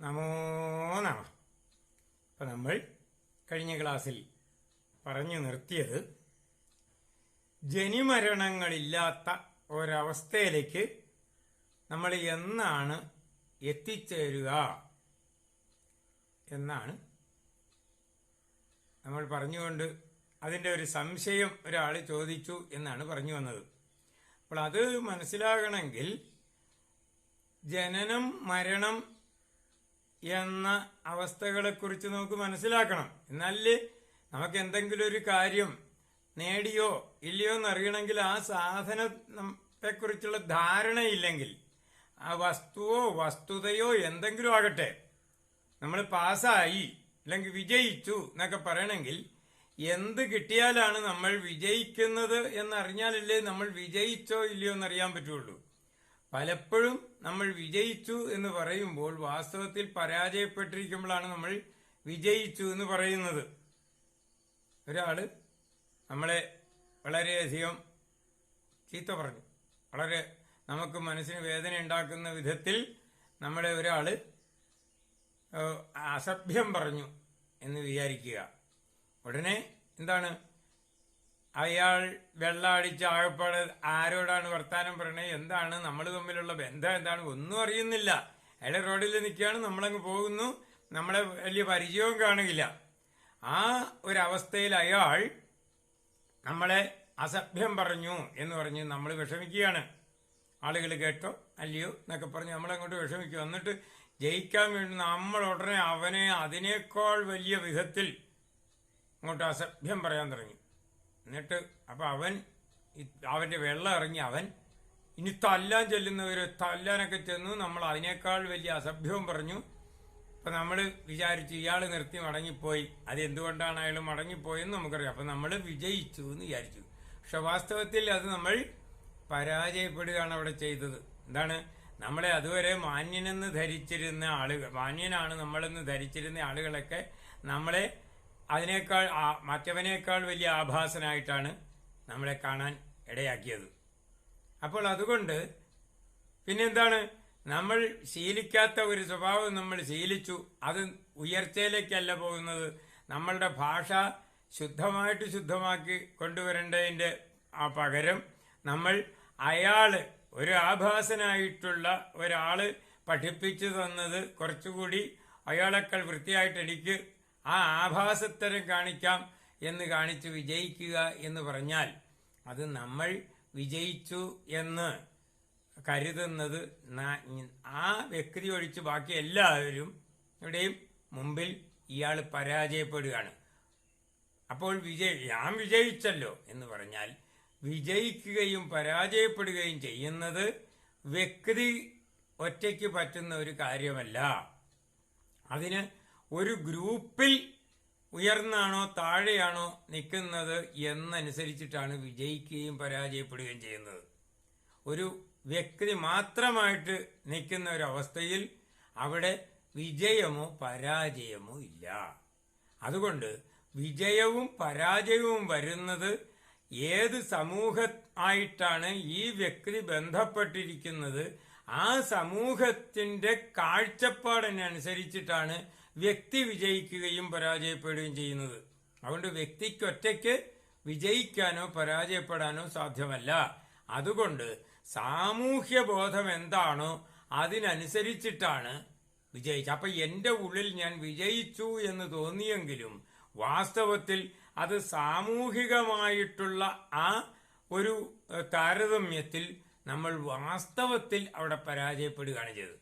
നമോ നമ. അപ്പം നമ്മൾ കഴിഞ്ഞ ക്ലാസ്സിൽ പറഞ്ഞു നിർത്തിയത് ജനിമരണങ്ങളില്ലാത്ത ഒരവസ്ഥയിലേക്ക് നമ്മൾ എന്നാണ് എത്തിച്ചേരുക എന്നാണ് നമ്മൾ പറഞ്ഞുകൊണ്ട് അതിന്റെ ഒരു സംശയം ഒരാൾ ചോദിച്ചു എന്നാണ് പറഞ്ഞു വന്നത്. അപ്പോൾ അത് മനസ്സിലാകണമെങ്കിൽ ജനനം മരണം എന്ന അവസ്ഥകളെക്കുറിച്ച് നമുക്ക് മനസ്സിലാക്കണം. എന്നാലേ നമുക്ക് എന്തെങ്കിലും ഒരു കാര്യം നേടിയോ ഇല്ലയോ എന്നറിയണമെങ്കിൽ ആ സാധനത്തെക്കുറിച്ചുള്ള ധാരണയില്ലെങ്കിൽ ആ വസ്തുവോ വസ്തുതയോ എന്തെങ്കിലും ആകട്ടെ നമ്മൾ പാസ്സായി അല്ലെങ്കിൽ വിജയിച്ചു എന്നൊക്കെ പറയണമെങ്കിൽ എന്ത് കിട്ടിയാലാണ് നമ്മൾ വിജയിക്കുന്നത് എന്നറിഞ്ഞാലല്ലേ നമ്മൾ വിജയിച്ചോ ഇല്ലയോ എന്നറിയാൻ പറ്റുള്ളൂ. പലപ്പോഴും നമ്മൾ വിജയിച്ചു എന്ന് പറയുമ്പോൾ വാസ്തവത്തിൽ പരാജയപ്പെട്ടിരിക്കുമ്പോഴാണ് നമ്മൾ വിജയിച്ചു എന്ന് പറയുന്നത്. ഒരാൾ നമ്മളെ വളരെയധികം ചീത്ത പറഞ്ഞു. വളരെ നമുക്ക് മനസ്സിന് വേദന ഉണ്ടാക്കുന്ന വിധത്തിൽ നമ്മളെ ഏഹ്, അസഭ്യം പറഞ്ഞു എന്ന് വിചാരിക്കുക. ഉടനെ എന്താണ് അയാൾ വെള്ളമടിച്ച് ആഴപ്പാട് ആരോടാണ് വർത്താനം പറയണത് എന്താണ് നമ്മൾ തമ്മിലുള്ള ബന്ധം? എന്താണ്? ഒന്നും അറിയുന്നില്ല. അയാളെ റോഡിൽ നിൽക്കുകയാണ് നമ്മളങ്ങ് പോകുന്നു. നമ്മളെ വലിയ പരിചയവും കാണുകയില്ല ആ ഒരവസ്ഥയിൽ അയാൾ നമ്മളെ അസഭ്യം പറഞ്ഞു എന്ന് പറഞ്ഞ് നമ്മൾ വിഷമിക്കുകയാണ്. ആളുകൾ കേട്ടോ? അല്ലയോ? എന്നൊക്കെ പറഞ്ഞ് നമ്മളങ്ങോട്ട് വിഷമിക്കും എന്നിട്ട് ജയിക്കാൻ വേണ്ടി നമ്മൾ ഉടനെ അവനെ അതിനേക്കാൾ വലിയ വിധത്തിൽ അങ്ങോട്ട് അസഭ്യം പറയാൻ തുടങ്ങി. എന്നിട്ട് അപ്പൊ അവൻ അവന്റെ വെള്ളം ഇറങ്ങി അവൻ ഇനി തല്ലാൻ ചെല്ലുന്നവർ തല്ലാനൊക്കെ ചെന്നു. നമ്മൾ അതിനേക്കാൾ വലിയ അസഭ്യവും പറഞ്ഞു. അപ്പൊ നമ്മൾ വിചാരിച്ചു ഇയാൾ നിർത്തി മടങ്ങിപ്പോയി. അത് എന്തുകൊണ്ടാണ് അയാൾ മടങ്ങിപ്പോയെന്ന് നമുക്കറിയാം. അപ്പൊ നമ്മൾ വിജയിച്ചു എന്ന് വിചാരിച്ചു. പക്ഷെ വാസ്തവത്തിൽ അത് നമ്മൾ പരാജയപ്പെടുകയാണ് അവിടെ ചെയ്തത്. എന്താണ്? നമ്മളെ അതുവരെ മാന്യനെന്ന് ധരിച്ചിരുന്ന ആളുകൾ മാന്യനാണ് നമ്മളെന്ന് ധരിച്ചിരുന്ന ആളുകളൊക്കെ നമ്മളെ അതിനേക്കാൾ മറ്റവനേക്കാൾ വലിയ ആഭാസനായിട്ടാണ് നമ്മളെ കാണാൻ ഇടയാക്കിയത്. അപ്പോൾ അതുകൊണ്ട് പിന്നെന്താണ്? നമ്മൾ ശീലിക്കാത്ത ഒരു സ്വഭാവം നമ്മൾ ശീലിച്ചു. അത് ഉയർച്ചയിലേക്കല്ല പോകുന്നത്. നമ്മളുടെ ഭാഷ ശുദ്ധമായിട്ട് ശുദ്ധമാക്കി കൊണ്ടുവരേണ്ടതിന്റെ ആ പകരം നമ്മൾ അയാൾ ഒരു ആഭാസനായിട്ടുള്ള ഒരാൾ പഠിപ്പിച്ചു തന്നത് കുറച്ചുകൂടി അയാളെക്കാൾ വൃത്തിയായിട്ട് എനിക്ക് ആ ആഭാസത്തരം കാണിക്കാം എന്ന് കാണിച്ച് വിജയിക്കുക എന്ന് പറഞ്ഞാൽ അത് നമ്മൾ വിജയിച്ചു എന്ന് കരുതുന്നത് ആ വ്യക്തി ഒഴിച്ച് ബാക്കി എല്ലാവരും ഇവിടെയും മുമ്പിൽ ഇയാൾ പരാജയപ്പെടുകയാണ്. അപ്പോൾ വിജയ ഞാൻ വിജയിച്ചല്ലോ എന്ന് പറഞ്ഞാൽ വിജയിക്കുകയും പരാജയപ്പെടുകയും ചെയ്യുന്നത് വ്യക്തി ഒറ്റയ്ക്ക് പറ്റുന്ന ഒരു കാര്യമല്ല. അതിന് ഒരു ഗ്രൂപ്പിൽ ഉയർന്നാണോ താഴെയാണോ നിൽക്കുന്നത് എന്നനുസരിച്ചിട്ടാണ് വിജയിക്കുകയും പരാജയപ്പെടുകയും ചെയ്യുന്നത്. ഒരു വ്യക്തി മാത്രമായിട്ട് നിൽക്കുന്ന ഒരവസ്ഥയിൽ അവിടെ വിജയമോ പരാജയമോ ഇല്ല. അതുകൊണ്ട് വിജയവും പരാജയവും വരുന്നത് ഏത് സമൂഹ ആയിട്ടാണ് ഈ വ്യക്തി ബന്ധപ്പെട്ടിരിക്കുന്നത് ആ സമൂഹത്തിന്റെ കാഴ്ചപ്പാടിനനുസരിച്ചിട്ടാണ് വ്യക്തി വിജയിക്കുകയും പരാജയപ്പെടുകയും ചെയ്യുന്നത്. അതുകൊണ്ട് വ്യക്തിക്ക് ഒറ്റയ്ക്ക് വിജയിക്കാനോ പരാജയപ്പെടാനോ സാധ്യമല്ല. അതുകൊണ്ട് സാമൂഹ്യ ബോധം എന്താണോ അതിനനുസരിച്ചിട്ടാണ് വിജയിച്ചത് അപ്പൊ എന്റെ ഉള്ളിൽ ഞാൻ വിജയിച്ചു എന്ന് തോന്നിയെങ്കിലും വാസ്തവത്തിൽ അത് സാമൂഹികമായിട്ടുള്ള ആ ഒരു താരതമ്യത്തിൽ നമ്മൾ വാസ്തവത്തിൽ അവിടെ പരാജയപ്പെടുകയാണ് ചെയ്തത്.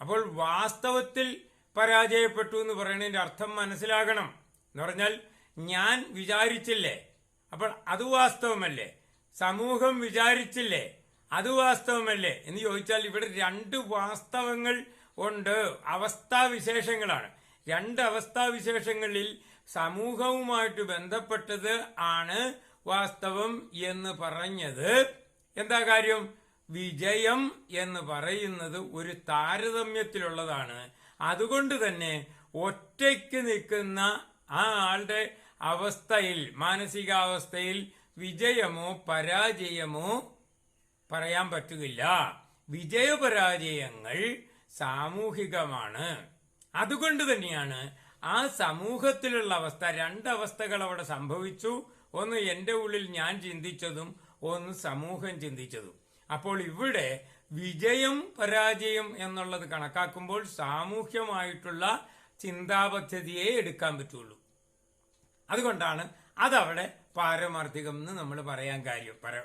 അപ്പോൾ വാസ്തവത്തിൽ പരാജയപ്പെട്ടു എന്ന് പറയുന്നതിന്റെ അർത്ഥം മനസ്സിലാകണം എന്ന് പറഞ്ഞാൽ ഞാൻ വിചാരിച്ചില്ലേ? അപ്പോൾ അത് വാസ്തവമല്ലേ? സമൂഹം വിചാരിച്ചില്ലേ? അത് വാസ്തവമല്ലേ? എന്ന് ചോദിച്ചാൽ ഇവിടെ രണ്ട് വാസ്തവങ്ങൾ ഉണ്ട്. അവസ്ഥാവിശേഷങ്ങളാണ് രണ്ട് അവസ്ഥാവിശേഷങ്ങളിൽ സമൂഹവുമായിട്ട് ബന്ധപ്പെട്ടത് ആണ് വാസ്തവം എന്ന് പറഞ്ഞത്. എന്താ കാര്യം? വിജയം എന്ന് പറയുന്നത് ഒരു താരതമ്യത്തിലുള്ളതാണ്. അതുകൊണ്ട് തന്നെ ഒറ്റയ്ക്ക് നിൽക്കുന്ന ആ ആളുടെ അവസ്ഥയിൽ മാനസികാവസ്ഥയിൽ വിജയമോ പരാജയമോ പറയാൻ പറ്റുകയില്ല. വിജയപരാജയങ്ങൾ സാമൂഹികമാണ്. അതുകൊണ്ട് തന്നെയാണ് ആ സമൂഹത്തിലുള്ള അവസ്ഥ രണ്ടവസ്ഥകൾ അവിടെ സംഭവിച്ചു. ഒന്ന് എന്റെ ഉള്ളിൽ ഞാൻ ചിന്തിച്ചതും ഒന്ന് സമൂഹം ചിന്തിച്ചതും. അപ്പോൾ ഇവിടെ വിജയം പരാജയം എന്നുള്ളത് കണക്കാക്കുമ്പോൾ സാമൂഹ്യമായിട്ടുള്ള ചിന്താപദ്ധതിയെ എടുക്കാൻ പറ്റുള്ളൂ. അതുകൊണ്ടാണ് അതവിടെ പാരമാർത്ഥികം എന്ന് നമ്മൾ പറയാൻ കാര്യം. പര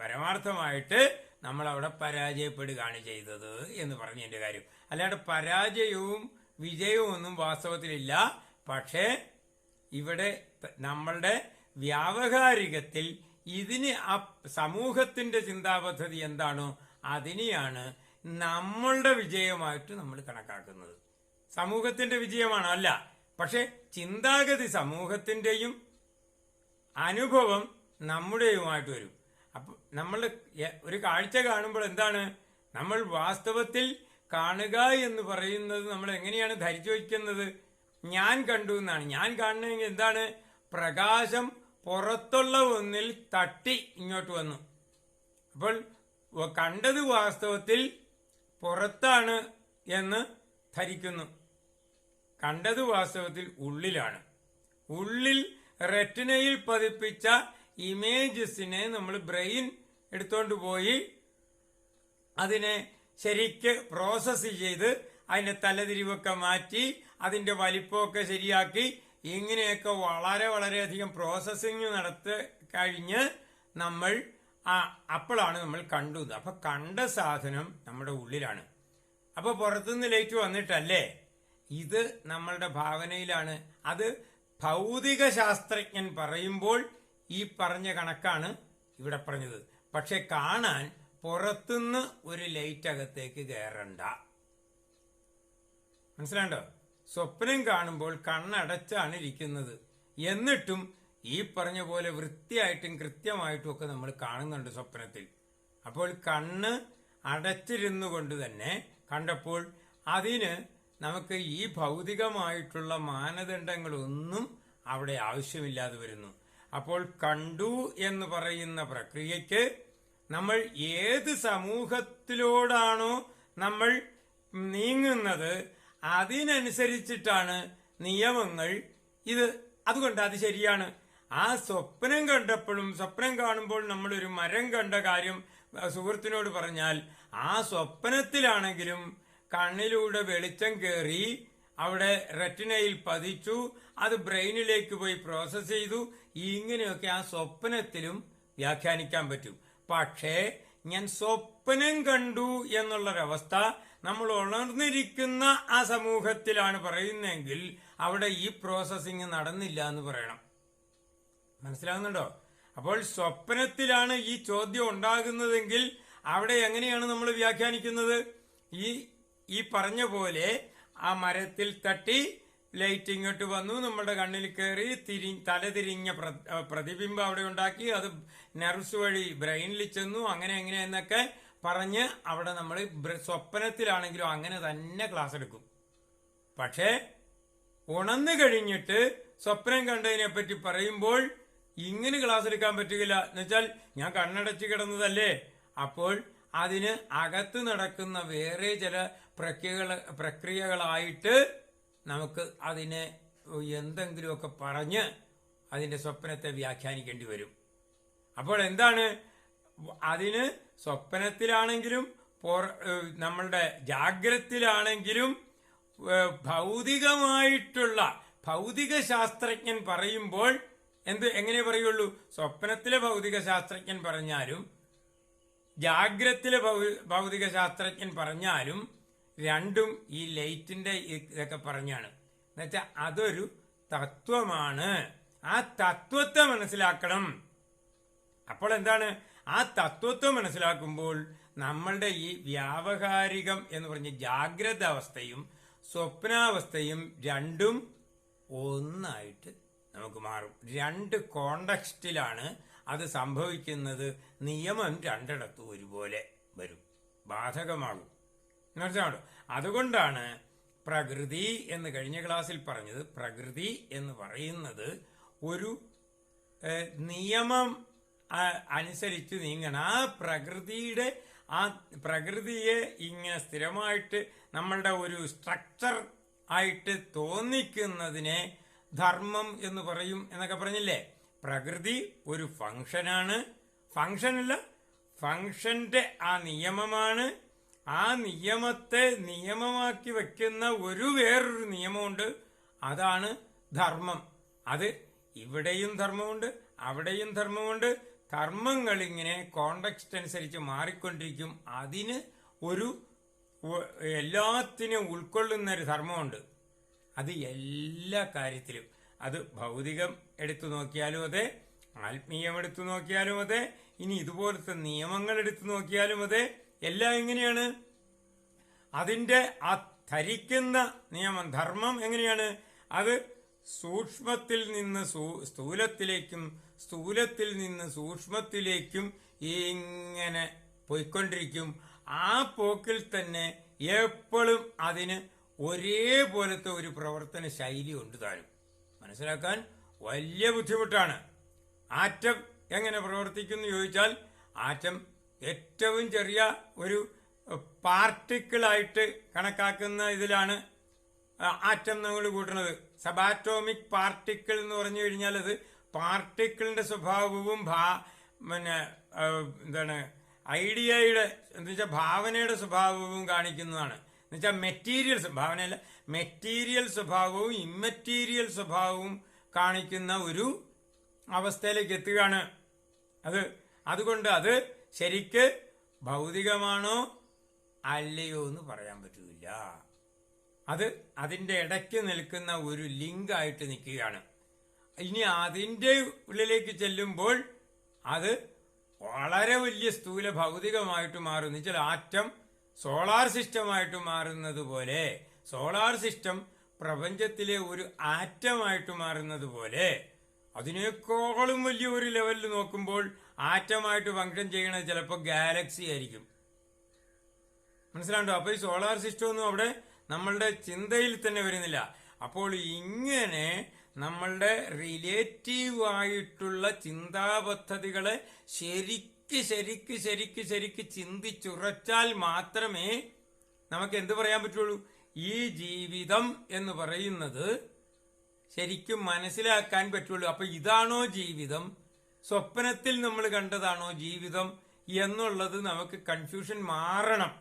പരമാർത്ഥമായിട്ട് നമ്മൾ അവിടെ പരാജയപ്പെടുകയാണ് ചെയ്തത് എന്ന് പറഞ്ഞതിന്റെ കാര്യം. അല്ലാണ്ട് പരാജയവും വിജയവും ഒന്നും വാസ്തവത്തിലില്ല. പക്ഷേ ഇവിടെ നമ്മളുടെ വ്യാവഹാരികത്തിൽ ഇതിന് ആ സമൂഹത്തിന്റെ ചിന്താപദ്ധതി എന്താണോ അതിനെയാണ് നമ്മളുടെ വിജയമായിട്ട് നമ്മൾ കണക്കാക്കുന്നത്. സമൂഹത്തിന്റെ വിജയമാണ് അല്ല. പക്ഷെ ചിന്താഗതി സമൂഹത്തിന്റെയും അനുഭവം നമ്മുടെയുമായിട്ട് വരും. അപ്പൊ നമ്മൾ ഒരു കാഴ്ച കാണുമ്പോൾ എന്താണ്? നമ്മൾ വാസ്തവത്തിൽ കാണുക എന്ന് പറയുന്നത് നമ്മൾ എങ്ങനെയാണ് ധരിച്ചു വയ്ക്കുന്നത്? ഞാൻ കണ്ടു എന്നാണ്. ഞാൻ കാണണമെങ്കിൽ എന്താണ്? പ്രകാശം പുറത്തുള്ള ഒന്നിൽ തട്ടി ഇങ്ങോട്ട് വന്നു. അപ്പോൾ കണ്ടത് വാസ്തവത്തിൽ പുറത്താണ് എന്ന് ധരിക്കുന്നു. കണ്ടത് വാസ്തവത്തിൽ ഉള്ളിലാണ്. ഉള്ളിൽ റെറ്റിനയിൽ പതിപ്പിച്ച ഇമേജസിനെ നമ്മൾ ബ്രെയിൻ എടുത്തോണ്ട് പോയി അതിനെ ശരിക്ക് പ്രോസസ്സ് ചെയ്ത് അതിന്റെ തലതിരിവൊക്കെ മാറ്റി അതിന്റെ വലിപ്പമൊക്കെ ശരിയാക്കി ഇങ്ങനെയൊക്കെ വളരെ വളരെയധികം പ്രോസസ്സിങ് നടത്തി കഴിഞ്ഞ് നമ്മൾ ആ അപ്പോഴാണ് നമ്മൾ കണ്ടത്. അപ്പൊ കണ്ട സാധനം നമ്മുടെ ഉള്ളിലാണ്. അപ്പൊ പുറത്തുനിന്ന് ലൈറ്റ് വന്നിട്ടല്ലേ? ഇത് നമ്മളുടെ ഭാവനയിലാണ്. അത് ഭൗതിക ശാസ്ത്രജ്ഞൻ പറയുമ്പോൾ ഈ പറഞ്ഞ കണക്കാണ് ഇവിടെ പറഞ്ഞത്. പക്ഷെ കാണാൻ പുറത്തുനിന്ന് ഒരു ലൈറ്റ് അകത്തേക്ക് കയറണ്ട. മനസ്സിലാണ്ടോ സ്വപ്നം കാണുമ്പോൾ കണ്ണടച്ചാണ് ഇരിക്കുന്നത്. എന്നിട്ടും ഈ പറഞ്ഞ പോലെ വൃത്തിയായിട്ടും കൃത്യമായിട്ടും ഒക്കെ നമ്മൾ കാണുന്നുണ്ട് സ്വപ്നത്തിൽ. അപ്പോൾ കണ്ണ് അടച്ചിരുന്നു കൊണ്ട് തന്നെ കണ്ടപ്പോൾ അതിന് നമുക്ക് ഈ ഭൗതികമായിട്ടുള്ള മാനദണ്ഡങ്ങളൊന്നും അവിടെ ആവശ്യമില്ലാതെ വരുന്നു. അപ്പോൾ കണ്ടു എന്ന് പറയുന്ന പ്രക്രിയയ്ക്ക് നമ്മൾ ഏത് സമൂഹത്തിലോടാണോ നമ്മൾ നീങ്ങുന്നത് അതിനനുസരിച്ചിട്ടാണ് നിയമങ്ങൾ ഇത്. അതുകൊണ്ട് അത് ശരിയാണ്. ആ സ്വപ്നം കണ്ടപ്പോഴും സ്വപ്നം കാണുമ്പോൾ നമ്മളൊരു മരം കണ്ട കാര്യം സുഹൃത്തിനോട് പറഞ്ഞാൽ ആ സ്വപ്നത്തിലാണെങ്കിലും കണ്ണിലൂടെ വെളിച്ചം കയറി അവിടെ റെറ്റിനയിൽ പതിച്ചു അത് ബ്രെയിനിലേക്ക് പോയി പ്രോസസ്സ് ചെയ്തു. ഇങ്ങനെയൊക്കെ ആ സ്വപ്നത്തിലും വ്യാഖ്യാനിക്കാൻ പറ്റും. പക്ഷേ ഞാൻ സ്വപ്നം കണ്ടു എന്നുള്ളൊരവസ്ഥ നമ്മൾ ഉണർന്നിരിക്കുന്ന ആ സമൂഹത്തിലാണ് പറയുന്നതെങ്കിൽ അവിടെ ഈ പ്രോസസ്സിങ് നടന്നില്ല എന്ന് പറയണം. മനസ്സിലാകുന്നുണ്ടോ? അപ്പോൾ സ്വപ്നത്തിലാണ് ഈ ചോദ്യം ഉണ്ടാകുന്നതെങ്കിൽ അവിടെ എങ്ങനെയാണ് നമ്മൾ വ്യാഖ്യാനിക്കുന്നത്? ഈ ഈ പറഞ്ഞ പോലെ ആ മരത്തിൽ തട്ടി ലൈറ്റ് ഇങ്ങോട്ട് വന്നു നമ്മുടെ കണ്ണിൽ കയറി തിരി തലതിരിഞ്ഞ പ്രതിബിംബം അവിടെ ഉണ്ടാക്കി അത് നെർവ്സ് വഴി ബ്രെയിനിൽ ചെന്നു അങ്ങനെ എങ്ങനെ എന്നൊക്കെ പറഞ്ഞ് അവിടെ നമ്മൾ സ്വപ്നത്തിലാണെങ്കിലും അങ്ങനെ തന്നെ ക്ലാസ് എടുക്കും. പക്ഷേ ഉണന്നു കഴിഞ്ഞിട്ട് സ്വപ്നം കണ്ടതിനെ പറ്റി പറയുമ്പോൾ ഇങ്ങനെ ക്ലാസ് എടുക്കാൻ പറ്റുകയില്ല. എന്നുവെച്ചാൽ ഞാൻ കണ്ണടച്ച് കിടന്നതല്ലേ? അപ്പോൾ അതിന് അകത്ത് നടക്കുന്ന വേറെ ചില പ്രക്രിയകൾ പ്രക്രിയകളായിട്ട് നമുക്ക് അതിനെ എന്തെങ്കിലുമൊക്കെ പറഞ്ഞ് അതിന്റെ സ്വപ്നത്തെ വ്യാഖ്യാനിക്കേണ്ടി വരും. അപ്പോൾ എന്താണ്? അതിന് സ്വപ്നത്തിലാണെങ്കിലും നമ്മളുടെ ജാഗ്രത്തിലാണെങ്കിലും ഭൗതികമായിട്ടുള്ള ഭൗതിക ശാസ്ത്രജ്ഞൻ പറയുമ്പോൾ എന്ത് എങ്ങനെ പറയുള്ളൂ? സ്വപ്നത്തിലെ ഭൗതിക ശാസ്ത്രജ്ഞൻ പറഞ്ഞാലും ജാഗ്രത്തിലെ ഭൗതിക ശാസ്ത്രജ്ഞൻ പറഞ്ഞാലും രണ്ടും ഈ ലൈറ്റിന്റെ ഇതൊക്കെ പറഞ്ഞാണ്. എന്നുവെച്ചാൽ അതൊരു തത്വമാണ്. ആ തത്വത്തെ മനസ്സിലാക്കണം. അപ്പോൾ എന്താണ്? ആ തത്വത്തെ മനസ്സിലാക്കുമ്പോൾ നമ്മളുടെ ഈ വ്യാവഹാരികം എന്ന് പറഞ്ഞ ജാഗ്രത അവസ്ഥയും സ്വപ്നാവസ്ഥയും രണ്ടും ഒന്നായിട്ട് നമുക്ക് മാറും. രണ്ട് കോണ്ടക്സ്റ്റിലാണ് അത് സംഭവിക്കുന്നത്. നിയമം രണ്ടിടത്തും ഒരുപോലെ വരും. ബാധകമാകും. മനസ്സിലാണോ അതുകൊണ്ടാണ് പ്രകൃതി എന്ന് കഴിഞ്ഞ ക്ലാസ്സിൽ പറഞ്ഞത്. പ്രകൃതി എന്ന് പറയുന്നത് ഒരു നിയമം അനുസരിച്ച് നീങ്ങണം. ആ പ്രകൃതിയുടെ ആ പ്രകൃതിയെ ഇങ്ങനെ സ്ഥിരമായിട്ട് നമ്മളുടെ ഒരു സ്ട്രക്ചർ ആയിട്ട് തോന്നിക്കുന്നതിനെ ധർമ്മം എന്ന് പറയും എന്നൊക്കെ പറഞ്ഞില്ലേ? പ്രകൃതി ഒരു ഫങ്ഷനാണ് ഫങ്ഷനല്ല ഫങ്ഷന്റെ ആ നിയമമാണ്. ആ നിയമത്തെ നിയമമാക്കി വെക്കുന്ന ഒരു വേറൊരു നിയമമുണ്ട്. അതാണ് ധർമ്മം. അത് ഇവിടെയും ധർമ്മമുണ്ട് അവിടെയും ധർമ്മമുണ്ട്. ധർമ്മങ്ങൾ ഇങ്ങനെ കോണ്ടക്സ്റ്റ് അനുസരിച്ച് മാറിക്കൊണ്ടിരിക്കും. അതിന് ഒരു എല്ലാത്തിനും ഉൾക്കൊള്ളുന്ന ഒരു ധർമ്മമുണ്ട്. അത് എല്ലാ കാര്യത്തിലും. അത് ഭൗതികം എടുത്തു നോക്കിയാലും അതെ ആത്മീയം എടുത്തു നോക്കിയാലും അതെ ഇനി ഇതുപോലത്തെ നിയമങ്ങൾ എടുത്തു നോക്കിയാലും അതെ എല്ലാം എങ്ങനെയാണ്? അതിന്റെ ആ ധരിക്കുന്ന നിയമം ധർമ്മം എങ്ങനെയാണ്? അത് സൂക്ഷ്മത്തിൽ നിന്ന് സ്ഥൂലത്തിലേക്കും സ്ഥൂലത്തിൽ നിന്ന് സൂക്ഷ്മത്തിലേക്കും ഇങ്ങനെ പോയിക്കൊണ്ടിരിക്കും. ആ പോക്കിൽ തന്നെ എപ്പോഴും അതിന് ഒരേപോലത്തെ ഒരു പ്രവർത്തന ശൈലി ഉണ്ട് താനും. മനസ്സിലാക്കാൻ വലിയ ബുദ്ധിമുട്ടാണ്. ആറ്റം എങ്ങനെ പ്രവർത്തിക്കുന്നു ചോദിച്ചാൽ ആറ്റം ഏറ്റവും ചെറിയ ഒരു പാർട്ടിക്കിളായിട്ട് കണക്കാക്കുന്ന ഇതിലാണ് ആറ്റം നമ്മൾ കൂട്ടുന്നത്. സബാറ്റോമിക് പാർട്ടിക്കിൾ എന്ന് പറഞ്ഞു കഴിഞ്ഞാൽ അത് പാർട്ടിക്കിളിന്റെ സ്വഭാവവും ഭാ പിന്നെ എന്താണ് ഐഡിയയുടെ എന്താ ഭാവനയുടെ സ്വഭാവവും കാണിക്കുന്നതാണ്. എന്ന് വെച്ചാൽ മെറ്റീരിയൽ ഭാവനയല്ല മെറ്റീരിയൽ സ്വഭാവവും ഇമ്മറ്റീരിയൽ സ്വഭാവവും കാണിക്കുന്ന ഒരു അവസ്ഥയിലേക്ക് എത്തുകയാണ്. അത് അതുകൊണ്ട് അത് ശരിക്ക് ഭൗതികമാണോ അല്ലയോ എന്ന് പറയാൻ പറ്റില്ല അത് അതിന്റെ ഇടയ്ക്ക് നിൽക്കുന്ന ഒരു ലിങ്കായിട്ട് നിൽക്കുകയാണ്. ഇനി അതിന്റെ ഉള്ളിലേക്ക് ചെല്ലുമ്പോൾ അത് വളരെ വലിയ സ്ഥൂല ഭൗതികമായിട്ട് മാറുന്നു വെച്ചാൽ ആറ്റം സോളാർ സിസ്റ്റമായിട്ട് മാറുന്നത് പോലെ സോളാർ സിസ്റ്റം പ്രപഞ്ചത്തിലെ ഒരു ആറ്റമായിട്ട് മാറുന്നത് പോലെ അതിനേക്കാളും വലിയ ഒരു ലെവലിൽ നോക്കുമ്പോൾ ആറ്റമായിട്ട് ഫങ്ഷൻ ചെയ്യണത് ചിലപ്പോൾ ഗാലക്സി ആയിരിക്കും. മനസ്സിലാണ്ടോ? അപ്പോൾ ഈ സോളാർ സിസ്റ്റം ഒന്നും അവിടെ നമ്മളുടെ ചിന്തയിൽ തന്നെ വരുന്നില്ല. അപ്പോൾ ഇങ്ങനെ നമ്മളുടെ റിലേറ്റീവ് ആയിട്ടുള്ള ചിന്താ പദ്ധതികളെ ശരിക്ക് ശരിക്ക് ശരിക്ക് ശരിക്ക് ശരിക്ക് ചിന്തിച്ചുറച്ചാൽ മാത്രമേ നമുക്ക് എന്ത് പറയാൻ പറ്റുള്ളൂ? ഈ ജീവിതം എന്ന് പറയുന്നത് ശരിക്കും മനസ്സിലാക്കാൻ പറ്റുള്ളൂ. അപ്പൊ ഇതാണോ ജീവിതം? സ്വപ്നത്തിൽ നമ്മൾ കണ്ടതാണോ ജീവിതം? എന്നുള്ളത് നമുക്ക് കൺഫ്യൂഷൻ മാറണം.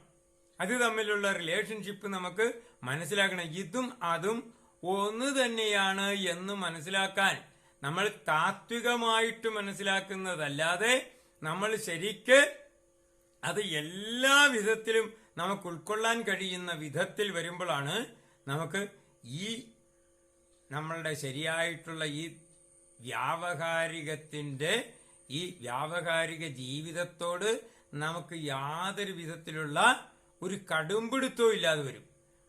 അത് തമ്മിലുള്ള റിലേഷൻഷിപ്പ് നമുക്ക് മനസ്സിലാക്കണം. ഇതും അതും ഒന്ന് തന്നെയാണ് എന്ന് മനസ്സിലാക്കാൻ നമ്മൾ താത്വികമായിട്ട് മനസ്സിലാക്കുന്നതല്ലാതെ നമ്മൾ ശരിക്ക് അത് എല്ലാ വിധത്തിലും നമുക്ക് ഉൾക്കൊള്ളാൻ കഴിയുന്ന വിധത്തിൽ വരുമ്പോഴാണ് നമുക്ക് ഈ നമ്മളുടെ ശരിയായിട്ടുള്ള ഈ വ്യാവഹാരികത്തിന്റെ ഈ വ്യാവഹാരിക ജീവിതത്തോട് നമുക്ക് യാതൊരു വിധത്തിലുള്ള ഒരു കടുംപിടുത്തവും ഇല്ലാതെ വരും.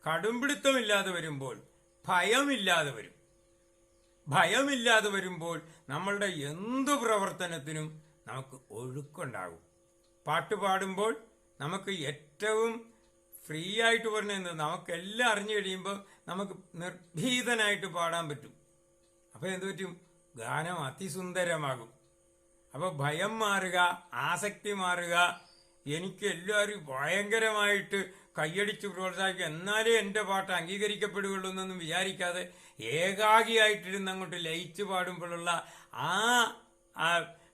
കടുംപിടുത്തം ഇല്ലാതെ വരുമ്പോൾ ഭയമില്ലാതെ വരും. ഭയമില്ലാതെ വരുമ്പോൾ നമ്മളുടെ എന്തു പ്രവർത്തനത്തിനും നമുക്ക് ഒഴുക്കുണ്ടാകും. പാട്ട് പാടുമ്പോൾ നമുക്ക് ഏറ്റവും ഫ്രീ ആയിട്ട് പറഞ്ഞത് നമുക്കെല്ലാം അറിഞ്ഞു കഴിയുമ്പോൾ നമുക്ക് നിർഭീതനായിട്ട് പാടാൻ പറ്റും. അപ്പോൾ എന്ത് പറ്റും? ഗാനം അതിസുന്ദരമാകും. അപ്പോൾ ഭയം മാറുക ആസക്തി മാറുക എനിക്ക് എല്ലാവരും ഭയങ്കരമായിട്ട് കൈയടിച്ച് പ്രോത്സാഹിക്കുക എന്നാലേ എന്റെ പാട്ട് അംഗീകരിക്കപ്പെടുകയുള്ളൂ എന്നൊന്നും വിചാരിക്കാതെ ഏകാഗിയായിട്ടിരുന്ന് അങ്ങോട്ട് ലയിച്ചു പാടുമ്പോഴുള്ള ആ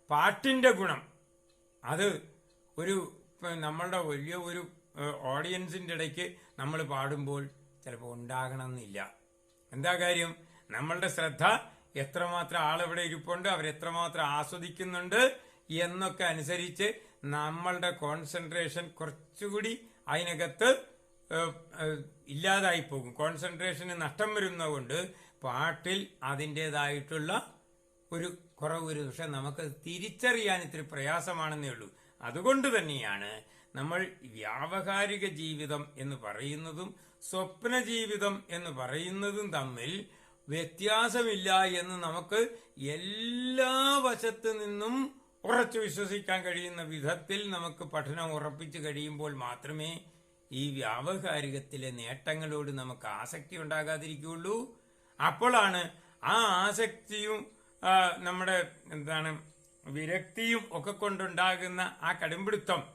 ആ പാട്ടിന്റെ ഗുണം. അത് ഒരു നമ്മളുടെ വലിയ ഒരു ഓഡിയൻസിന്റെ ഇടയ്ക്ക് നമ്മൾ പാടുമ്പോൾ ചിലപ്പോൾ ഉണ്ടാകണമെന്നില്ല. എന്താ കാര്യം? നമ്മളുടെ ശ്രദ്ധ എത്രമാത്രം ആളെവിടെ ഇരിപ്പുണ്ട് അവരെത്രമാത്രം ആസ്വദിക്കുന്നുണ്ട് എന്നൊക്കെ അനുസരിച്ച് നമ്മളുടെ കോൺസെൻട്രേഷൻ കുറച്ചുകൂടി അതിനകത്ത് ഇല്ലാതായി പോകും. കോൺസെൻട്രേഷന് നഷ്ടം വരുന്നതുകൊണ്ട് പാട്ടിൽ അതിന്റേതായിട്ടുള്ള ഒരു കുറവ് ഒരു പക്ഷെ നമുക്ക് തിരിച്ചറിയാൻ ഇത്തിരി പ്രയാസമാണെന്നേ ഉള്ളൂ. അതുകൊണ്ട് തന്നെയാണ് നമ്മൾ വ്യാവഹാരിക ജീവിതം എന്ന് പറയുന്നതും സ്വപ്ന ജീവിതം എന്ന് പറയുന്നതും തമ്മിൽ വ്യത്യാസമില്ല എന്ന് നമുക്ക് എല്ലാ വശത്തു നിന്നും ഉറച്ചു വിശ്വസിക്കാൻ കഴിയുന്ന വിധത്തിൽ നമുക്ക് പഠനം ഉറപ്പിച്ചു കഴിയുമ്പോൾ മാത്രമേ ഈ വ്യാവഹാരികത്തിലെ നേട്ടങ്ങളോട് നമുക്ക് ആസക്തി ഉണ്ടാകാതിരിക്കുകയുള്ളൂ. അപ്പോഴാണ് ആ ആസക്തിയും നമ്മുടെ എന്താണ് വിരക്തിയും ഒക്കെ കൊണ്ടുണ്ടാകുന്ന ആ കടുംപിടുത്തം.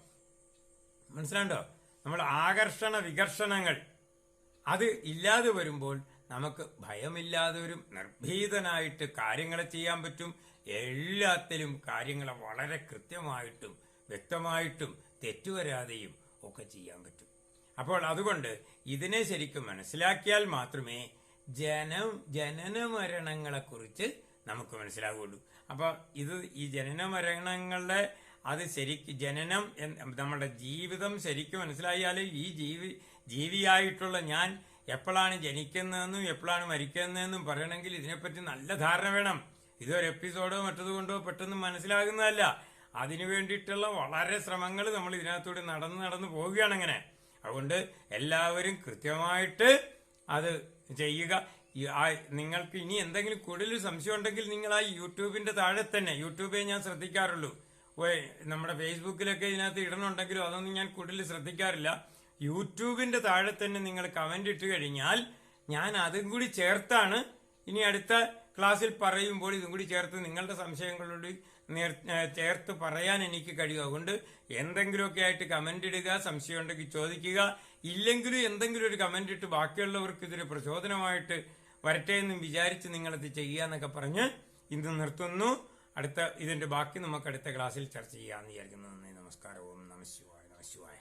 മനസ്സിലാണ്ടോ നമ്മൾ ആകർഷണ വികർഷണങ്ങൾ. അത് ഇല്ലാതെ വരുമ്പോൾ നമുക്ക് ഭയമില്ലാതെ ഒരു നിർഭീതനായിട്ട് കാര്യങ്ങളെ ചെയ്യാൻ പറ്റും. എല്ലാത്തിലും കാര്യങ്ങളെ വളരെ കൃത്യമായിട്ടും വ്യക്തമായിട്ടും തെറ്റുവരാതെയും ഒക്കെ ചെയ്യാൻ പറ്റും. അപ്പോൾ അതുകൊണ്ട് ഇതിനെ ശരിക്കും മനസ്സിലാക്കിയാൽ മാത്രമേ ജനം ജനന മരണങ്ങളെക്കുറിച്ച് നമുക്ക് മനസ്സിലാവുള്ളൂ. അപ്പോൾ ഇത് ഈ ജനന മരണങ്ങളുടെ അത് ശരിക്ക് ജനനം നമ്മുടെ ജീവിതം ശരിക്കും മനസ്സിലായാൽ ഈ ജീവി ജീവിയായിട്ടുള്ള ഞാൻ എപ്പോഴാണ് ജനിക്കുന്നതെന്നും എപ്പോഴാണ് മരിക്കുന്നതെന്നും പറയണമെങ്കിൽ ഇതിനെപ്പറ്റി നല്ല ധാരണ വേണം. ഇതൊരു എപ്പിസോഡോ മറ്റത് കൊണ്ടോ പെട്ടെന്ന് മനസ്സിലാകുന്നതല്ല. അതിനു വേണ്ടിയിട്ടുള്ള വളരെ ശ്രമങ്ങൾ നമ്മൾ ഇതിനകത്തൂടെ നടന്ന് നടന്ന് പോവുകയാണ് അങ്ങനെ. അതുകൊണ്ട് എല്ലാവരും കൃത്യമായിട്ട് അത് ചെയ്യുക. നിങ്ങൾക്ക് ഇനി എന്തെങ്കിലും കൂടുതൽ സംശയം ഉണ്ടെങ്കിൽ നിങ്ങൾ ആ യൂട്യൂബിന്റെ താഴെ തന്നെ യൂട്യൂബേ ഞാൻ ശ്രദ്ധിക്കാറുള്ളൂ. നമ്മുടെ ഫേസ്ബുക്കിലൊക്കെ ഇതിനകത്ത് ഇടണുണ്ടെങ്കിലും അതൊന്നും ഞാൻ കൂടുതൽ ശ്രദ്ധിക്കാറില്ല. യൂട്യൂബിന്റെ താഴെ തന്നെ നിങ്ങൾ കമന്റ് ഇട്ട് കഴിഞ്ഞാൽ ഞാൻ അതും കൂടി ചേർത്താണ്. ഇനി അടുത്ത ക്ലാസ്സിൽ പറയുമ്പോൾ ഇതും കൂടി ചേർത്ത് നിങ്ങളുടെ സംശയങ്ങളോട് ചേർത്ത് പറയാൻ എനിക്ക് കഴിയും. അതുകൊണ്ട് എന്തെങ്കിലുമൊക്കെ ആയിട്ട് കമന്റ് ഇടുക സംശയം ഉണ്ടെങ്കിൽ ചോദിക്കുക. ഇല്ലെങ്കിലും എന്തെങ്കിലും ഒരു കമന്റ് ഇട്ട് ബാക്കിയുള്ളവർക്ക് ഇതൊരു പ്രചോദനമായിട്ട് വരട്ടെ എന്നും വിചാരിച്ച് നിങ്ങളത് ചെയ്യുക എന്നൊക്കെ പറഞ്ഞ് ഇന്ന് നിർത്തുന്നു. അടുത്ത ഇതിന്റെ ബാക്കി നമുക്ക് അടുത്ത ക്ലാസ്സിൽ ചർച്ച ചെയ്യാമെന്ന് വിചാരിക്കുന്നു. നന്ദി നമസ്കാരവും. നമശിവായ നമശിവായ